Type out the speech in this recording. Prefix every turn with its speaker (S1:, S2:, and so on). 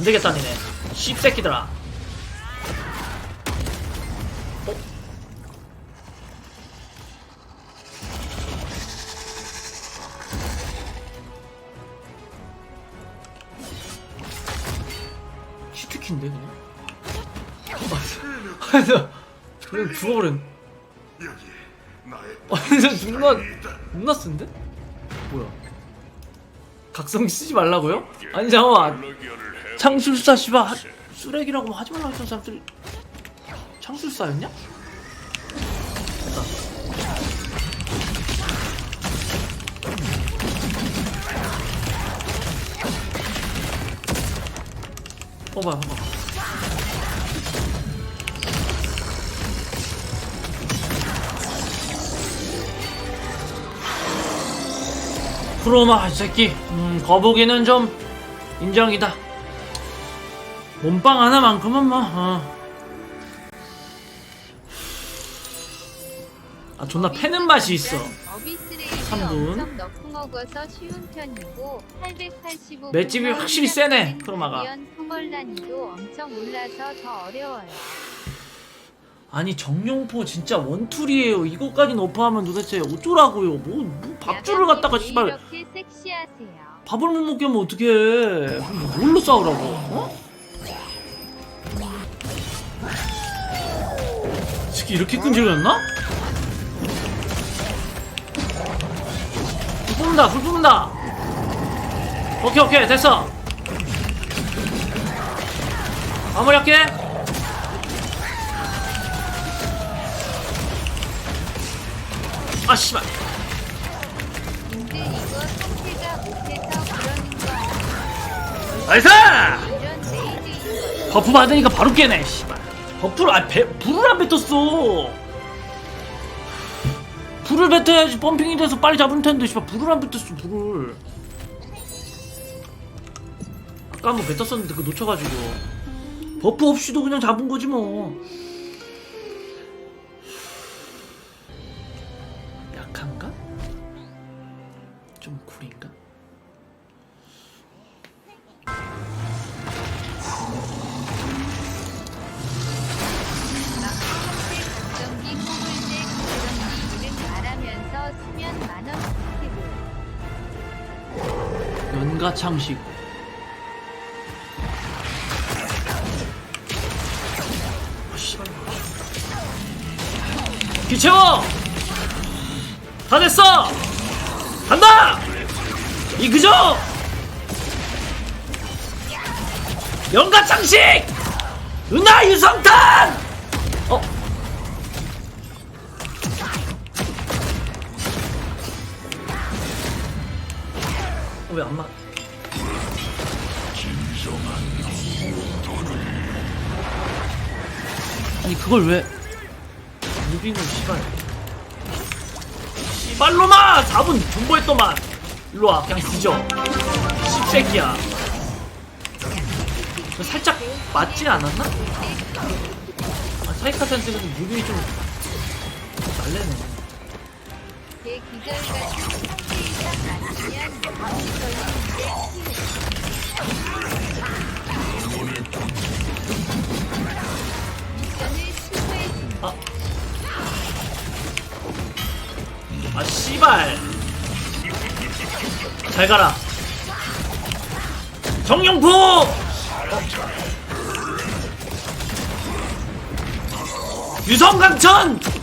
S1: 안 되겠다 니네 씹새끼들아 어? 히트키인데 그냥? 맞아 그냥 죽어버린
S2: 여기 나의
S1: 완전 존나. 존나 쓴데? 뭐야 각성 쓰지 말라고요? 아니 잠깐만 창술사 씨발. 하- 쓰레기라고 하지 말라고 했던 사람들이 창술사였냐? 됐다 봐봐 봐봐. 크로마 이 새끼. 음 거북이는 좀 인정이다 몸빵 하나만큼은 뭐 어. 아 존나 패는 맛이 있어
S3: 어비스레이드
S1: 삼분.
S3: 엄청 넣고 먹어서 쉬운 편이고 885
S1: 맷집이 확실히 세네, 크로마가. 아니 정용포 진짜 원툴이에요 이거까지 너프하면 도대체 어쩌라고요 뭐, 뭐 밥줄을 갖다가 씨발. 밥을 못 먹게 하면 어떡해 그럼 뭘로 싸우라고 어? 이 이렇게 끈질겼나? 불 뿜는다 불 뿜는다 오케이 오케이 됐어 마무리할게 아 씨발
S3: 근데 이거 상태가 못해서 그러는 거 아니야?
S1: 나이스!
S3: 이런 레이드 이거
S1: 버프 받으니까 바로 깨네 씨발 버프를 아 배, 불을 안 뱉었어 불을 뱉어야지 펌핑이 돼서 빨리 잡을 텐데 씨발 불을 안 뱉었어 불을 아까 한번 뱉었었는데 그거 놓쳐가지고 버프 없이도 그냥 잡은 거지 뭐 약한가? 좀 구린가? 연가 창식 아, 씨발. 기채워! 다 됐어! 간다! 이 그저! 연가 창식! 은하 유성탄! 왜 안 맞? 아니 그걸 왜 무빙을 씨발 씨발로마! 4분 존버했더만! 일로 와 그냥 뒤져. 씹새끼야. 살짝 맞진 않았나? 아 사이카 센스는 무빙이 좀 날래네
S3: 아.
S1: 아, 씨발. 잘 가라. 정영포! 유성강천!